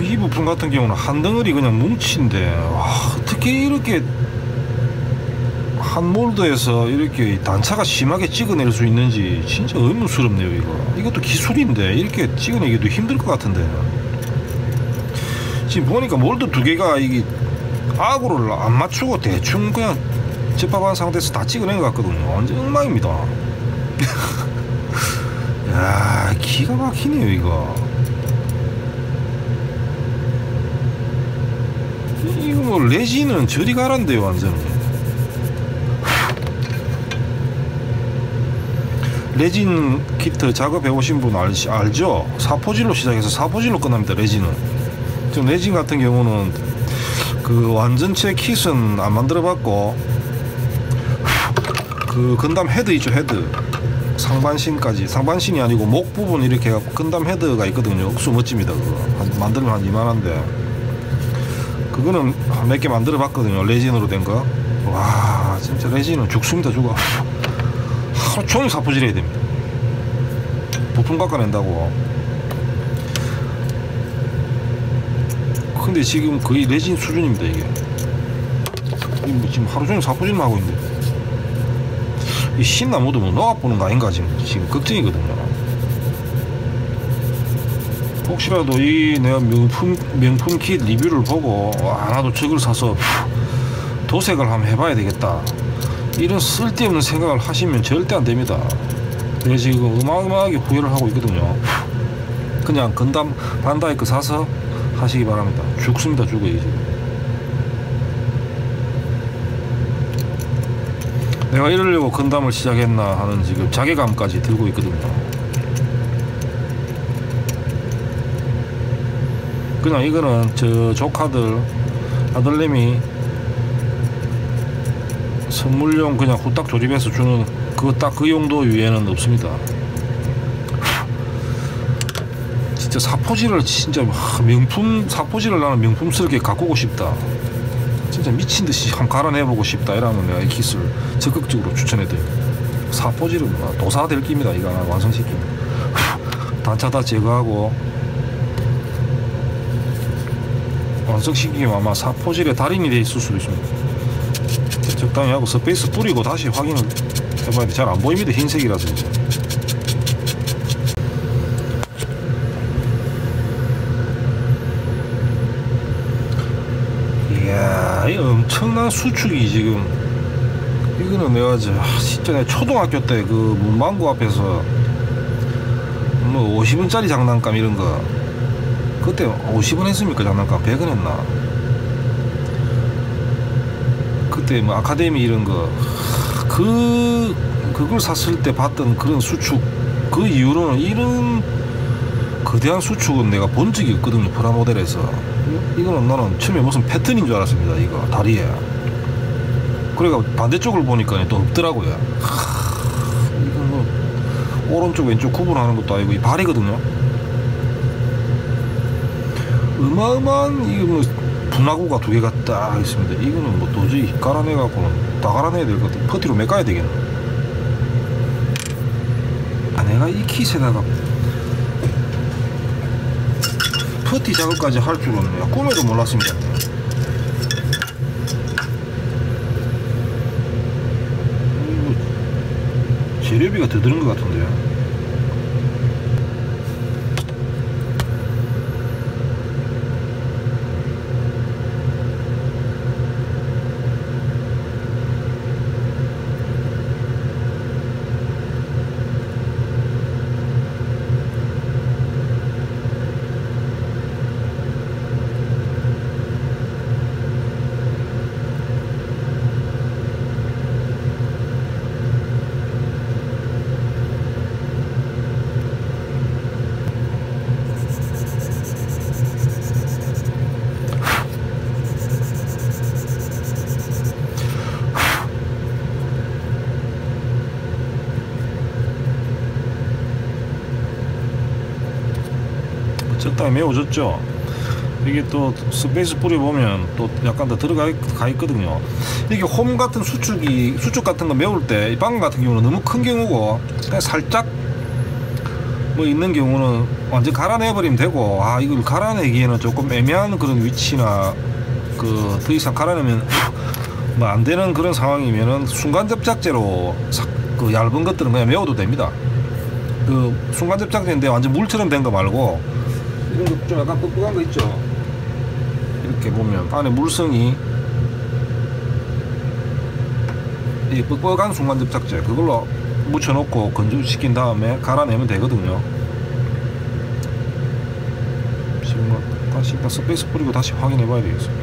이 부품 같은 경우는 한 덩어리 그냥 뭉치인데 와 어떻게 이렇게 한 몰드에서 이렇게 단차가 심하게 찍어낼 수 있는지 진짜 의문스럽네요 이거. 이것도 기술인데 이렇게 찍어내기도 힘들 것 같은데. 지금 보니까 몰드 두 개가 이게 아구를 안 맞추고 대충 그냥 접합한 상태에서 다 찍어낸 것 같거든요. 완전 엉망입니다. 야 기가 막히네요 이거 이거 뭐 레진은 저리 가란데요 완전히. 레진 키트 작업해 오신 분 알, 알죠? 사포질로 시작해서 사포질로 끝납니다 레진은. 지금 레진 같은 경우는 그 완전체 킷은 안 만들어 봤고 그 건담 헤드 있죠 헤드. 상반신까지. 상반신이 아니고 목 부분 이렇게 해갖고 건담 헤드가 있거든요. 억수 멋집니다 그거. 한, 만들면 한 이만한데 그거는 몇 개 만들어 봤거든요. 레진으로 된거 와 진짜 레진은 죽습니다 죽어. 하루 종일 사포질 해야 됩니다. 부품 깎아낸다고. 근데 지금 거의 레진 수준입니다 이게. 뭐 지금 하루 종일 사포질만 하고 있는데. 이 신나 묻으면 녹아보는 거 아닌가 지금. 지금 걱정이거든요 혹시라도 이 내가 명품 명품 킷 리뷰를 보고 와 나도 저걸 사서 도색을 한번 해봐야 되겠다. 이런 쓸데없는 생각을 하시면 절대 안 됩니다. 내가 지금 어마어마하게 후회를 하고 있거든요. 그냥 건담 반다이크 사서 하시기 바랍니다. 죽습니다 죽어요 지금 내가 이러려고 건담을 시작했나 하는 지금 자괴감까지 들고 있거든요 그냥 이거는 저 조카들 아들내미 선물용 그냥 후딱 조립해서 주는 그거 딱 그 용도 위에는 없습니다. 진짜 사포질을 진짜 명품 사포질을 나는 명품스럽게 가꾸고 싶다. 진짜 미친 듯이 한번 갈아내보고 싶다 이러면 내가 이 기술 적극적으로 추천해드립니다 사포질은 뭐 도사 될 깁니다 이거 하나 완성시키면. 단차 다 제거하고 완성시키면 아마 사포질의 달인이 돼 있을 수도 있습니다. 적당히 하고 스페이스 뿌리고 다시 확인을 해봐야 돼. 잘 안 보입니다 흰색이라서 이제. 이야 이 엄청난 수축이 지금. 이거는 내가 저 진짜 내 초등학교 때 그 문방구 앞에서 뭐 50원짜리 장난감 이런 거 그때 50원 했습니까? 장난감? 100원 했나? 그때 뭐 아카데미 이런 거 그 그걸 샀을 때 봤던 그런 수축 그 이후로는 이런 거대한 수축은 내가 본 적이 없거든요 프라모델에서. 이거는 나는 처음에 무슨 패턴인 줄 알았습니다 이거 다리에. 그러니까 반대쪽을 보니까 또 없더라고요. 이건 뭐 오른쪽 왼쪽 구분하는 것도 아니고 이 발이거든요 어마어마한 이거 뭐 분화구가 두 개가 딱 있습니다. 이거는 뭐 도저히 갈아내갖고는 다 갈아내야 될 것 같아. 퍼티로 메까야 되겠네. 아, 내가 이 킷에다가 퍼티 작업까지 할 줄은 꿈에도 몰랐습니다. 이거 재료비가 더 드는 것 같은데요. 적당히 메워졌죠 이게 또 스페이스 뿌리 보면 또 약간 더 들어가 있, 가 있거든요 이게 홈 같은 수축이 수축 같은 거 메울 때이 방금 같은 경우는 너무 큰 경우고 그냥 살짝 뭐 있는 경우는 완전 갈아내버리면 되고 아 이걸 갈아내기에는 조금 애매한 그런 위치나 그 더 이상 갈아내면 뭐 안 되는 그런 상황이면은 순간 접착제로 싹그 얇은 것들은 그냥 메워도 됩니다. 그 순간 접착제인데 완전 물처럼 된 거 말고 이런 거 좀 약간 뻑뻑한 거 있죠. 이렇게 보면 안에 물성이 이 뻑뻑한 순간 접착제 그걸로 묻혀놓고 건조시킨 다음에 갈아내면 되거든요. 지금 뭐 다시 스페이스 뿌리고 다시 확인해 봐야 되겠습니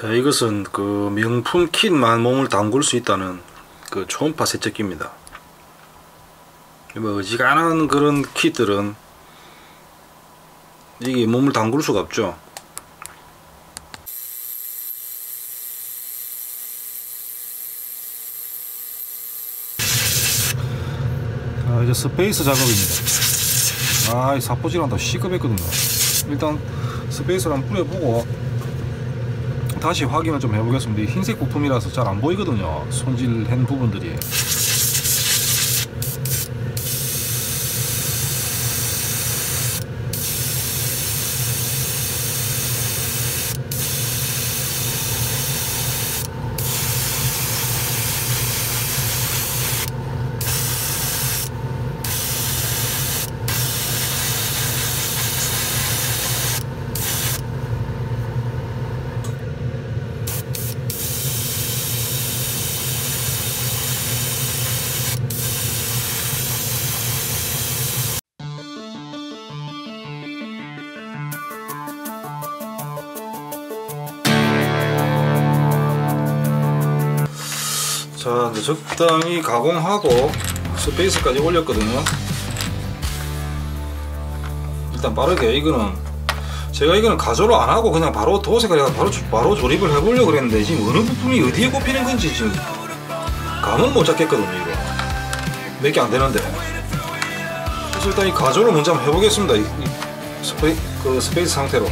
자 이것은 그 명품 킷만 몸을 담글 수 있다는 그 초음파 세척기입니다. 뭐 어지간한 그런 킷들은 이게 몸을 담글 수가 없죠. 자 이제 스페이스 작업입니다. 아이 사포질한다 시급했거든요. 일단 스페이스를 한번 뿌려보고 다시 확인을 좀 해보겠습니다. 이 흰색 부품이라서 잘 안 보이거든요. 손질한 부분들이. 자 이제 적당히 가공하고 스페이스까지 올렸거든요. 일단 빠르게 이거는 제가 이거는 가조로 안하고 그냥 바로 도색을 해서 바로, 바로 조립을 해보려고 그랬는데 지금 어느 부품이 어디에 꼽히는 건지 지금 감을 못 잡겠거든요 이거. 몇 개 안되는데. 그래서 일단 이 가조를 먼저 한번 해보겠습니다. 이, 이 스페이, 그 스페이스 상태로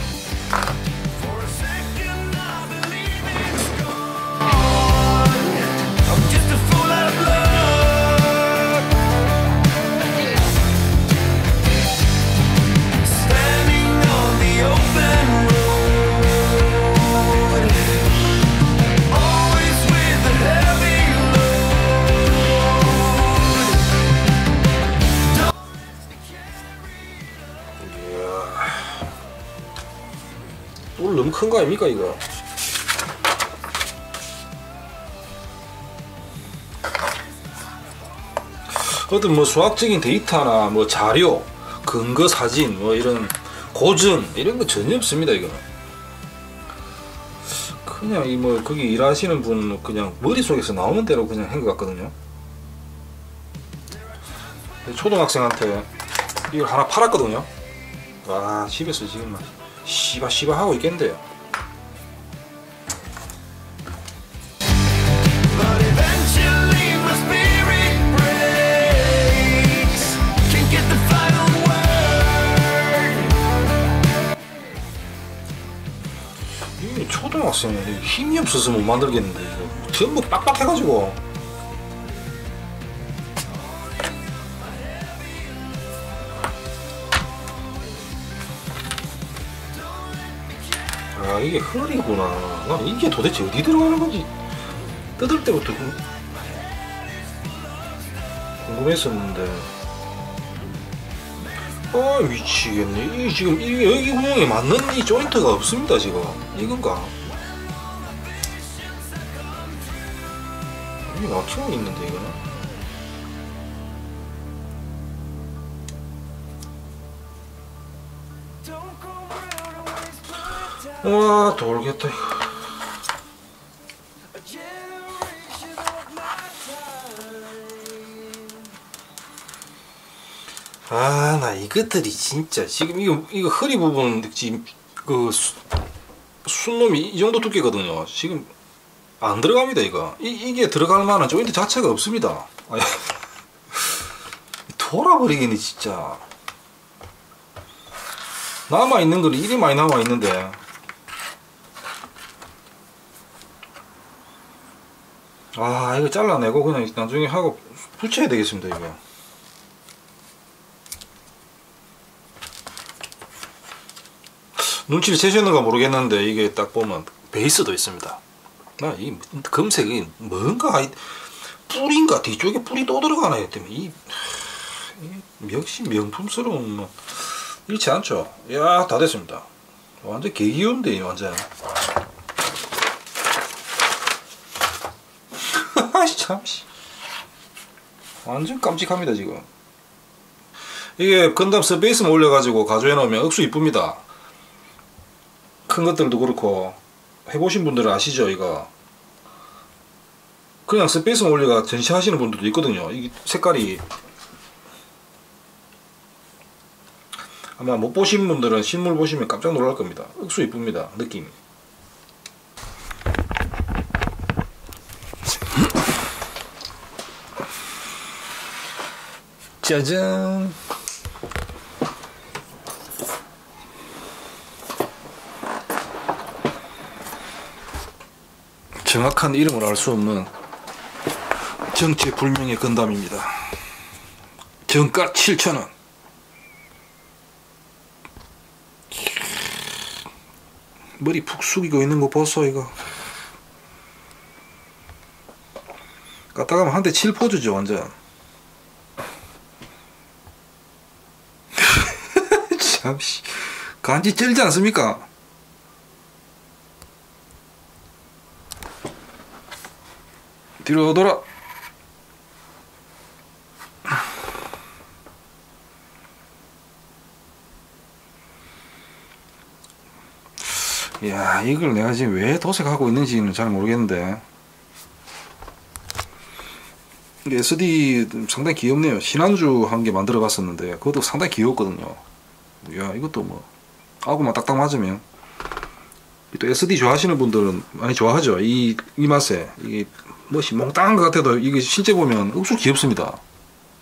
큰 거 아닙니까 이거? 어떤 뭐 수학적인 데이터나 뭐 자료 근거 사진 뭐 이런 고증 이런 거 전혀 없습니다 이거는. 그냥 이 뭐 거기 일하시는 분 그냥 머릿속에서 나오는 대로 그냥 한 것 같거든요. 초등학생한테 이걸 하나 팔았거든요. 와 집에서 지금 막 씨바 하고 있겠는데요 이 초등학생이 힘이 없어서 못 만들겠는데 이거. 전부 빡빡해가지고. 아 이게 허리구나. 난 이게 도대체 어디 들어가는 건지? 뜯을 때부터 궁- 궁금했었는데 아 미치겠네. 이 지금 이 여기 구멍에 맞는 이 조인트가 없습니다 지금. 이건가? 이게 맞춤이 있는데 이거는. 와 돌겠다 이거 아 나 이것들이 진짜. 지금 이거 이거 허리 부분 지금 그 수, 순놈이 이 정도 두께거든요. 지금 안 들어갑니다 이거. 이, 이게 들어갈 만한 조인트 자체가 없습니다. 돌아버리겠네 진짜. 남아 있는 거는 이리 많이 남아 있는데. 아 이거 잘라내고 그냥 나중에 하고 붙여야 되겠습니다 이거 눈치를 채셨는가 모르겠는데 이게 딱 보면 베이스도 있습니다. 나이 금색이 뭔가 이 뿔인가 뒤쪽에 뿔이 또 들어가나 했더니 이, 이 역시 명품스러운 뭐 잃지 않죠. 야 다 됐습니다. 완전 개기운데 완전. 참씨. 완전 깜찍합니다 지금. 이게 건담 스페이스만 올려가지고 가져해 놓으면 억수 이쁩니다. 큰 것들도 그렇고 해보신 분들은 아시죠 이거? 그냥 스페이스만 올려가 전시하시는 분들도 있거든요. 이 색깔이. 아마 못 보신 분들은 실물 보시면 깜짝 놀랄 겁니다. 억수 이쁩니다 느낌. 짜잔 정확한 이름을 알 수 없는 정체 불명의 건담입니다. 정가 7,000원. 머리 푹 숙이고 있는 거 보소 이거. 갖다 가면 한대 7포즈죠 완전. 참씨 간지 쩔지 않습니까? 뒤로 돌아. 야, 이걸 내가 지금 왜 도색하고 있는지는 잘 모르겠는데. SD 상당히 귀엽네요. 신한주 한 개 만들어 봤었는데, 그것도 상당히 귀엽거든요. 야, 이것도 뭐, 아구만 딱딱 맞으면. 또 SD 좋아하시는 분들은 많이 좋아하죠. 이, 이 맛에. 이게 멋이 몽땅한 것 같아도 이게 실제 보면 억수 귀엽습니다.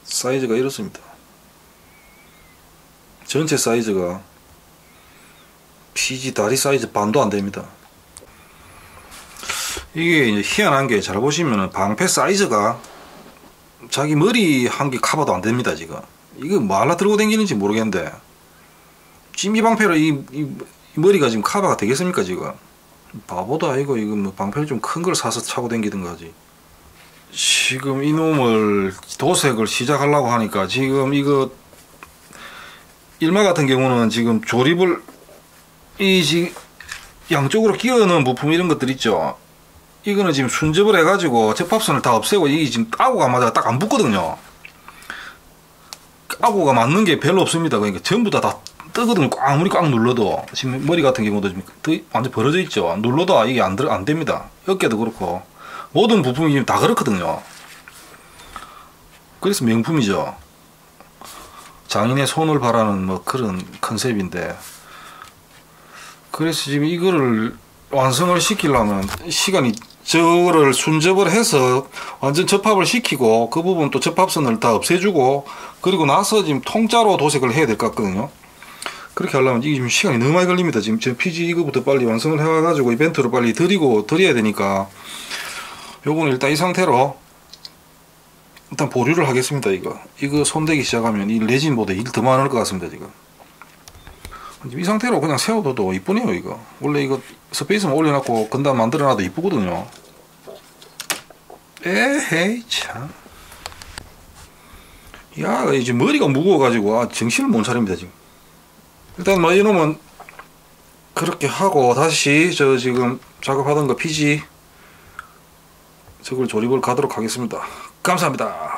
사이즈가 이렇습니다. 전체 사이즈가 PG 다리 사이즈 반도 안 됩니다. 이게 이제 희한한 게 잘 보시면은 방패 사이즈가 자기 머리 한 개 커버도 안 됩니다 지금. 이거 뭐 하나 들고 다니는지 모르겠는데 찜이 방패로 이, 이, 이 머리가 지금 커버가 되겠습니까 지금? 바보도 아니고 이거 뭐 방패를 좀 큰 걸 사서 차고 다니든가 하지. 지금 이놈을 도색을 시작하려고 하니까 지금 이거 일마 같은 경우는 지금 조립을 이 지금 양쪽으로 끼워 넣은 부품 이런 것들 있죠. 이거는 지금 순접을 해가지고 접합선을 다 없애고 이게 지금 아구가 맞아 딱 안 붙거든요. 아구가 맞는 게 별로 없습니다. 그러니까 전부 다, 다 뜨거든요. 꽉 아무리 꽉 눌러도 지금 머리 같은 경우도 지금 더 완전 벌어져 있죠. 눌러도 이게 안 들어 안 됩니다. 어깨도 그렇고 모든 부품이 지금 다 그렇거든요. 그래서 명품이죠. 장인의 손을 바라는 뭐 그런 컨셉인데 그래서 지금 이거를 완성을 시키려면 시간이 저거를 순접을 해서 완전 접합을 시키고 그 부분 또 접합선을 다 없애주고 그리고 나서 지금 통짜로 도색을 해야 될 것 같거든요. 그렇게 하려면 이게 지금 시간이 너무 많이 걸립니다. 지금 저 PG 이거부터 빨리 완성을 해와가지고 이벤트로 빨리 드리고 드려야 되니까 요거는 일단 이 상태로 일단 보류를 하겠습니다. 이거 이거 손대기 시작하면 이 레진보다 일 더 많을 것 같습니다. 지금 이 상태로 그냥 세워둬도 이쁘네요. 이거 원래 이거 스페이스만 올려놓고 건담 만들어놔도 이쁘거든요. 에헤이 참. 야 이제 머리가 무거워가지고 아, 정신을 못 차립니다 지금. 일단 뭐 이놈은 그렇게 하고 다시 저 지금 작업하던 거 PG 저걸 조립을 가도록 하겠습니다. 감사합니다.